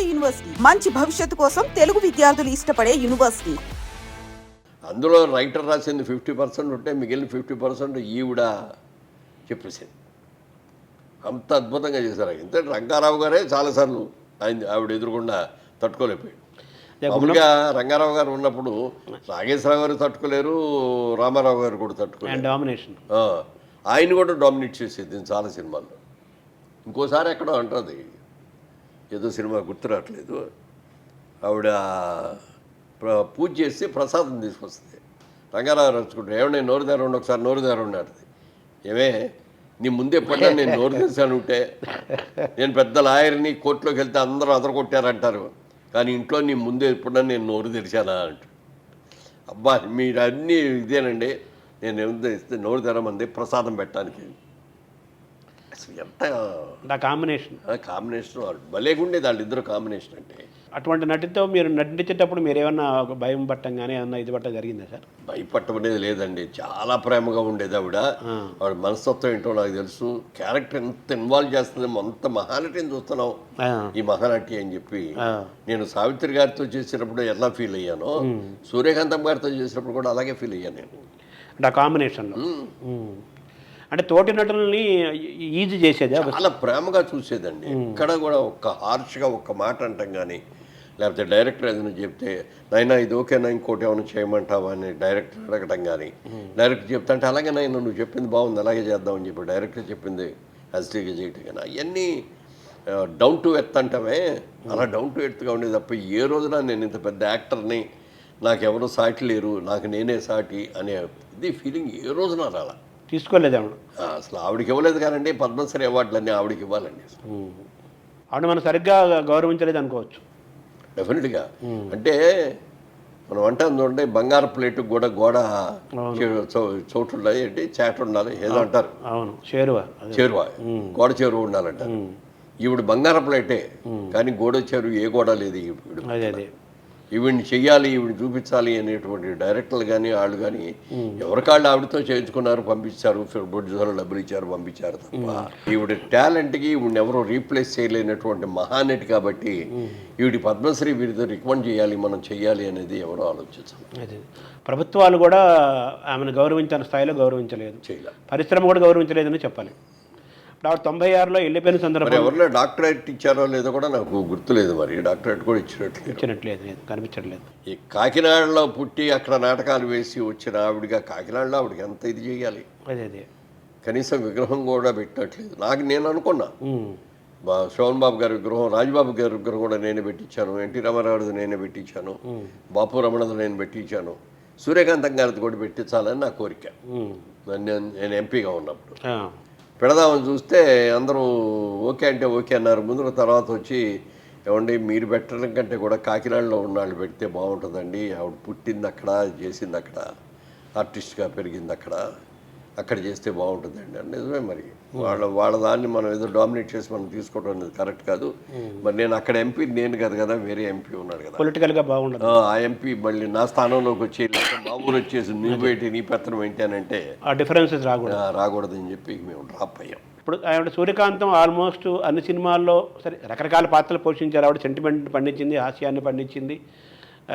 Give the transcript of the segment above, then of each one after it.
నాడు యూనివర్సిటీ. మంచి భవిష్యత్తు కోసం తెలుగు విద్యార్థులు ఇష్టపడే యూనివర్సిటీ. అందులో రైటర్ రాసింది ఫిఫ్టీ పర్సెంట్ ఉంటే మిగిలిన ఫిఫ్టీ పర్సెంట్ ఈవిడ చెప్పేసింది. అంత అద్భుతంగా చేశారు. ఇంత రంగారావు గారే చాలాసార్లు ఆయన ఆవిడ ఎదురుకుండా తట్టుకోలేకపోయాడు. మామూలుగా రంగారావు గారు ఉన్నప్పుడు నాగేశ్వరరావు గారు తట్టుకోలేరు రామారావు గారు కూడా తట్టుకోలేరు. డామినేషన్. ఆ, ఆయన కూడా డామినేట్ చేసేది చాలా సినిమాల్లో. ఇంకోసారి ఎక్కడో అంటుంది. ఏదో సినిమా గుర్తు రావట్లేదు. ఆవిడ పూజ చేసి ప్రసాదం తీసుకొస్తుంది. రంగారావు రచుకుంటారు ఏమన్నా నోరు దారండి ఒకసారి నోరు దారండి అంటది. ఏమే నీ ముందే పడ్డా నేను నోరు తెరిచాను ఉంటే నేను పెద్ద లాయర్ని కోర్టులోకి వెళ్తే అందరూ అదర కొట్టారంటారు కానీ ఇంట్లో నీ ముందే ఎప్పుడన్నా నేను నోరు తెరిచానా అంట అబ్బా మీరు అన్నీ ఇదేనండి. నేను ఏముందో ఇస్తే నోరు తెరమంది ప్రసాదం పెట్టడానికి. అసలు ఎంత? ఆ కాంబినేషన్ కాంబినేషన్ వాళ్ళు భలేగుండేది వాళ్ళిద్దరు కాంబినేషన్ అంటే. అటువంటి నటితో మీరు నటించేటప్పుడు మీరు ఏమన్నా ఒక భయం పట్టం కానీ ఏమన్నా ఇది పట్టం జరిగిందా సార్? భయపట్టం అనేది లేదండి. చాలా ప్రేమగా ఉండేది ఆవిడ. ఆవిడ మనస్తత్వం ఏంటో నాకు తెలుసు. క్యారెక్టర్ ఎంత ఇన్వాల్వ్ చేస్తుందేమో అంత మహానటిని చూస్తున్నాం. ఆ, ఈ మహానటి అని చెప్పి నేను సావిత్రి గారితో చేసినప్పుడు ఎలా ఫీల్ అయ్యానో సూర్యకాంతం గారితో చేసినప్పుడు కూడా అలాగే ఫీల్ అయ్యాను నేను. అంటే ఉమ్. అంటే తోటి నటులని ఈజీ చేసేది చాలా ప్రేమగా చూసేదండి. ఎక్కడ కూడా ఒక్క హార్ష్గా ఒక్క మాట అంటాం కానీ లేకపోతే డైరెక్టర్ ఏదైనా చెప్తే నైనా ఇది ఓకేనా ఇంకోటి ఏమైనా చేయమంటావా? అని డైరెక్టర్ అడగటం కానీ డైరెక్టర్ చెప్తా అంటే అలాగే నైనా నువ్వు చెప్పింది బాగుంది అలాగే చేద్దామని చెప్పి డైరెక్టర్ చెప్పింది హస్టీగా చేయటం కానీ అవన్నీ డౌన్ టు ఎర్త్ అంటామే. అలా డౌన్ టు ఎర్త్గా ఉండేది తప్ప ఏ రోజున నేను ఇంత పెద్ద యాక్టర్ని నాకు ఎవరు సాటి లేరు నాకు నేనే సాటి అనే ఇది ఫీలింగ్ ఏ రోజున రాలా. తీసుకోలేదు ఆవిడ. అసలు ఆవిడకి ఇవ్వలేదు కానండి పద్మశ్రీ అవార్డులన్నీ ఆవిడకి ఇవ్వాలండి. ఆవిడ మనం సరిగ్గా గౌరవించలేదు అనుకోవచ్చు. డెఫినెట్గా. అంటే మనం అంటాం చూడండి బంగారు ప్లేట్ కూడా గోడ చోటు ఉండాలి ఏంటి చేట ఉండాలి ఏదో అంటారు. అవును. చేరువా. చేరువ. గోడ చేరువ ఉండాలంటారు. ఈవిడ బంగారు ప్లేటే కానీ గోడ చేరువ ఏ గోడ లేదు ఈవిడ. అదే అదే. ఈవిడ్ని చెయ్యాలి ఈవిడ్ని చూపించాలి అనేటువంటి డైరెక్టర్లు కానీ వాళ్ళు కానీ ఎవరికాళ్ళు ఆవిడతో చేయించుకున్నారు పంపించారు ప్రొడ్యూసర్లు డబ్బులు ఇచ్చారు పంపించారు తప్ప. ఈవిడ టాలెంట్కి ఈవిడ్ని ఎవరో రీప్లేస్ చేయలేనటువంటి మహానటి కాబట్టి ఈవిడి పద్మశ్రీ వీరితో రికమెండ్ చేయాలి మనం చెయ్యాలి అనేది ఎవరో ఆలోచించాలి అదే. ప్రభుత్వాలు కూడా ఆమెను గౌరవించిన స్థాయిలో గౌరవించలేదు. చేయాలి. పరిశ్రమ కూడా గౌరవించలేదని చెప్పాలి. తొంభై ఆరులో వెళ్ళిపోయిన సందర్భం. ఎవరిలో డాక్టరేట్ ఇచ్చారో లేదో కూడా నాకు గుర్తులేదు మరి. డాక్టరేట్ కూడా ఇచ్చినట్లేదు. ఇచ్చినట్లేదు లేదు కనిపించట్లేదు. ఈ కాకినాడలో పుట్టి అక్కడ నాటకాలు వేసి వచ్చిన ఆవిడగా కాకినాడలో ఆవిడకి ఎంత ఇది చేయాలి? అదే అదే. కనీసం విగ్రహం కూడా పెట్టట్లేదు. నాకు నేను అనుకున్నా. బా శోభన్ బాబు గారి విగ్రహం రాజబాబు గారి విగ్రహం కూడా నేనే పెట్టించాను. ఎన్టీ రామారావుది నేనే పెట్టించాను. బాపు రమణది నేను పెట్టించాను. సూర్యకాంతం గారిది కూడా పెట్టించాలని నా కోరిక. నేను ఎంపీగా ఉన్నప్పుడు. పెడదామని చూస్తే అందరూ ఓకే అంటే ఓకే అన్నారు. ముందు తర్వాత వచ్చి ఏమండి మీరు పెట్టడం కంటే కూడా కాకినాడలో ఉన్నాళ్ళు పెడితే బాగుంటుందండి. ఆవిడ పుట్టింది అక్కడ చేసింది అక్కడ ఆర్టిస్ట్గా పెరిగింది అక్కడ అక్కడ చేస్తే బాగుంటుందండి. అని నిజమే మరి. వాళ్ళ వాళ్ళ దాన్ని మనం ఏదో డామినేట్ చేసి మనం తీసుకోవడం అనేది కరెక్ట్ కాదు. మరి నేను అక్కడ ఎంపీ నేను కాదు కదా వేరే ఎంపీ ఉన్నాడు కదా. పొలిటికల్గా బాగుండదు. ఆ, ఎంపీ మళ్ళీ నా స్థానంలోకి వచ్చి మా ఊరు వచ్చేసి నువ్వు ఏంటి నీ పెత్తనం ఏంటి అని అంటే ఆ డిఫరెన్సెస్ రాకూడదు. ఆ, రాకూడదని చెప్పి మేము డ్రాప్ అయ్యాం. ఇప్పుడు ఆవిడ సూర్యకాంతం ఆల్మోస్ట్ అన్ని సినిమాల్లో సరే రకరకాల పాత్రలు పోషించారు. ఆవిడ సెంటిమెంట్ పండించింది హాస్యాన్ని పండించింది.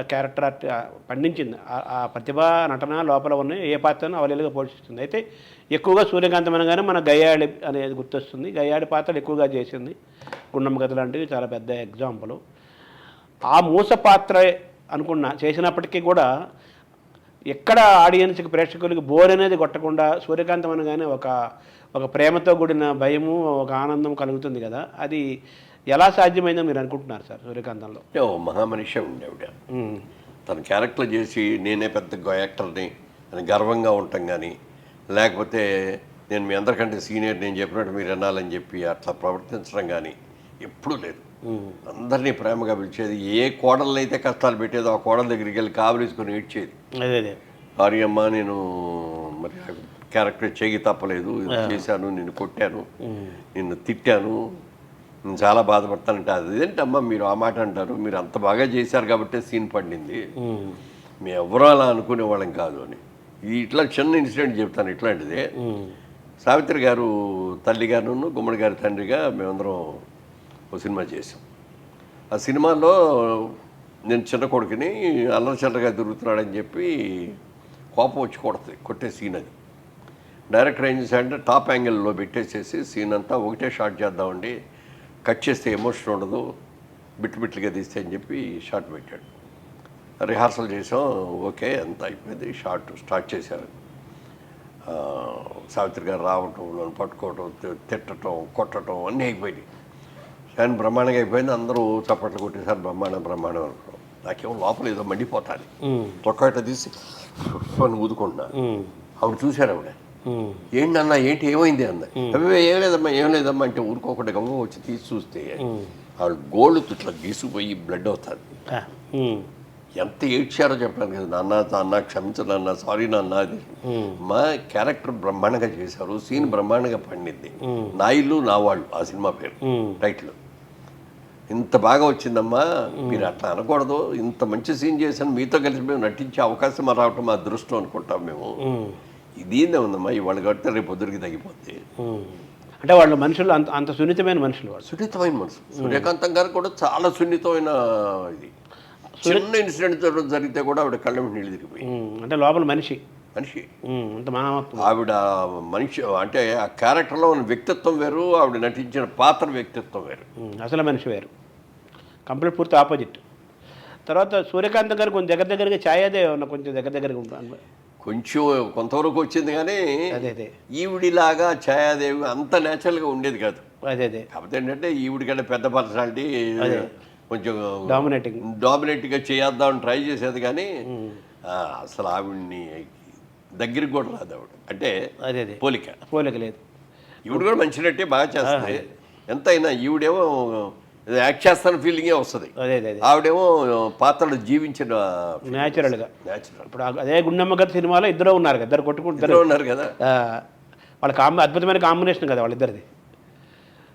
క్యారెక్టర్ ఆర్ట్ పండించింది. ఆ- ఆ ప్రతిభ నటన లోపల ఉన్న ఏ పాత్రను అవలీలుగా పోషిస్తుంది. అయితే ఎక్కువగా సూర్యకాంతం అనగానే మన గయ్యాడి అనేది గుర్తొస్తుంది. గయ్యాడి పాత్రలు ఎక్కువగా చేసింది. గుండమ్మ కథ లాంటివి చాలా పెద్ద ఎగ్జాంపుల్ ఆ మూస పాత్ర అనుకున్న చేసినప్పటికీ కూడా ఎక్కడ ఆడియన్స్కి ప్రేక్షకులకి బోర్ అనేది కొట్టకుండా సూర్యకాంతం అనగానే ఒక ఒక ప్రేమతో కూడిన భయము ఒక ఆనందం కలుగుతుంది కదా. అది ఎలా సాధ్యమైందో మీరు అనుకుంటున్నారు సార్ సూర్యకాంతంలో? ఓ మహామనిషి ఉండేవిడ. తన క్యారెక్టర్ చేసి నేనే పెద్ద యాక్టర్ని అని గర్వంగా ఉంటాం కానీ లేకపోతే నేను మీ అందరికంటే సీనియర్ నేను చెప్పినట్టు మీరు వినాలని చెప్పి అట్లా ప్రవర్తించడం కానీ ఎప్పుడూ లేదు. అందరినీ ప్రేమగా పిలిచేది ఏ కోడలు అయితే కష్టాలు పెట్టేదో ఆ కోడల దగ్గరికి వెళ్ళి కావలిసుకొని అదే భార్యమ్మ నేను మరి క్యారెక్టర్ చేయి తప్పలేదు చేశాను నిన్ను కొట్టాను నిన్ను తిట్టాను చాలా బాధపడతానంటే అదేంటమ్మా మీరు ఆ మాట అంటారు మీరు అంత బాగా చేశారు కాబట్టి సీన్ పండింది. మేము. ఎవరో అలా అనుకునే వాళ్ళం కాదు అని. ఇట్లా చిన్న ఇన్సిడెంట్ చెప్తాను ఇట్లాంటిదే. సావిత్రి గారు తల్లి గారును గుమ్మడి గారి తండ్రిగా మేమందరం ఒక సినిమా చేసాం ఆ సినిమాలో నేను చిన్న కొడుకుని అల్లరి చిల్లరగా తిరుగుతున్నాడని చెప్పి కోపం వచ్చి కొడుతుంది కొట్టే సీన్ అది. డైరెక్టర్ ఏం చేశాడంటే టాప్ యాంగిల్లో పెట్టేసేసి సీన్ అంతా ఒకటే షాట్ చేద్దామండి కట్ చేస్తే ఎమోషన్ ఉండదు బిట్లు బిట్లుగా తీస్తే అని చెప్పి షాట్ పెట్టాడు. రిహార్సల్ చేసాం ఓకే అంత అయిపోయింది షార్ట్ స్టార్ట్ చేశారు. సావిత్రి గారు రావటం నన్ను పట్టుకోవటం తి- తిట్టటం కొట్టడం అన్నీ అయిపోయినాయి. కానీ బ్రహ్మాండంగా అయిపోయింది అందరూ చప్పట్లు కొట్టేసారు బ్రహ్మాండం బ్రహ్మాండం అనుకున్నాం. నాకేమో లోపల ఏదో మండిపోతాను తొక్కట తీసి అని ఊదుకుంటున్నా. ఆవిడ చూశారు ఆవిడ. ఏంటి అన్న ఏంటి ఏమైంది అన్న. అవి ఏం లేదమ్మా ఏం లేదమ్మా అంటే ఊరుకోకుండా గమ్మ వచ్చి తీసి చూస్తే ఆవిడ గోళ్ళు ఇట్లా గీసుకుపోయి బ్లడ్ అవుతుంది. ఎంత ఏడ్చారో చెప్పాను కదా నాన్న నాన్న క్షమించు నాన్న సారీ నాన్న అది. మా క్యారెక్టర్ బ్రహ్మాండంగా చేశారు సీన్ బ్రహ్మాండంగా పండింది. నా ఇల్లు నా వాళ్ళు ఆ సినిమా పేరు టైటిల్ ఇంత బాగా వచ్చిందమ్మా మీరు అట్లా అనకూడదు ఇంత మంచి సీన్ చేశాను మీతో కలిసి మేము నటించే అవకాశం రావటం మా అదృష్టం అనుకుంటాం మేము. ఇదేందే ఉందమ్మా ఇవాళ కడితే రేపు పొద్దురికి తగ్గిపోద్ది. అంటే వాళ్ళు మనుషులు అంత అంత సున్నితమైన మనుషులు వాళ్ళు. సున్నితమైన మనసు సూర్యకాంతం గారు కూడా చాలా సున్నితమైన ఇది. చిన్న ఇన్సిడెంట్ జరిగితే కూడా ఆవిడ కళ్ళ నీళ్ళు తిరిగిపోయి అంటే లోపల మనిషి. మనిషి. అంత మానవత్వం. ఆవిడ మనిషి అంటే ఆ క్యారెక్టర్లో ఉన్న వ్యక్తిత్వం వేరు ఆవిడ నటించిన పాత్ర వ్యక్తిత్వం వేరు. అసలు మనిషి వేరు. కంప్లీట్ పూర్తి ఆపోజిట్. తర్వాత సూర్యకాంత్ గారు కొంచెం దగ్గర దగ్గరగా ఛాయాదే ఉన్న కొంచెం దగ్గర దగ్గరగా ఉంటాను కొంచెం కొంతవరకు వచ్చింది కానీ అదే అదే. ఈవిడిలాగా ఛాయాదేవి అంత న్యాచురల్గా ఉండేది కాదు. అదే అదే. కాకపోతే ఏంటంటే ఈవిడి కంటే పెద్ద పర్సనాలిటీ కొంచెం డామినేటింగ్ డామినేట్గా చేద్దామని ట్రై చేసేది కానీ అసలు ఆవిడ్ని దగ్గరికి కూడా రాదు ఆవిడ. అంటే అదే పోలిక. పోలిక లేదు. ఈవిడ కూడా మంచి నటే బాగా చేస్తుంది. ఎంతైనా ఈవిడేమో యాక్ట్ చేస్తాన ఫీలింగే వస్తుంది. అదే అదే ఆవిడేమో పాత్రలు జీవించిన న్యాచురల్గా న్యాచురల్ ఇప్పుడు అదే గుండమ్మ గారి సినిమాలో ఇద్దరు ఉన్నారు కదా ఇద్దరు కొట్టుకుంటారు. ఉన్నారు కదా. వాళ్ళ కాంబి అద్భుతమైన కాంబినేషన్ కదా వాళ్ళిద్దరిది.